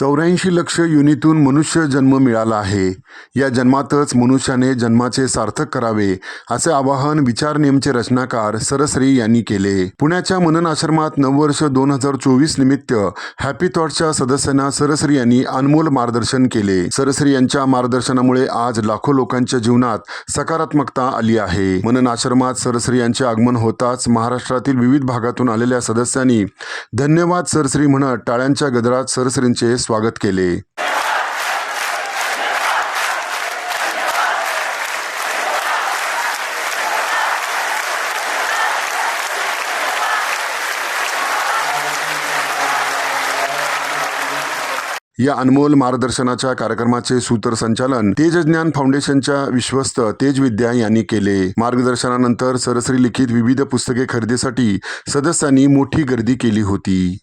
चौऱ्याऐंशी लक्ष युनितून मनुष्य जन्म मिळाला आहे. या जन्मातच मनुष्याने जन्माचे सार्थक करावे असे आवाहन विचार नेमचे रचनाकार सरश्री यांनी केले. पुण्याच्या मनन आश्रमात नववर्ष दोन हजार चोवीस निमित्त हॅपी थॉटच्या सदस्यांना सरश्री यांनी अनमोल मार्गदर्शन केले. सरश्री यांच्या मार्गदर्शनामुळे आज लाखो लोकांच्या जीवनात सकारात्मकता आली आहे. मनन आश्रमात सरश्री यांचे आगमन होताच महाराष्ट्रातील विविध भागातून आलेल्या सदस्यांनी धन्यवाद सरश्री म्हणत टाळ्यांच्या गजरात सरश्रींचे स्वागत केले. या अनमोल मार्गदर्शनाच्या कार्यक्रमाचे सूत्रसंचालन तेजज्ञान फाउंडेशनच्या विश्वस्त तेज विद्या यांनी केले. मार्गदर्शनानंतर सरसरी लिखित विविध पुस्तके खरेदीसाठी सदस्यांनी मोठी गर्दी केली होती.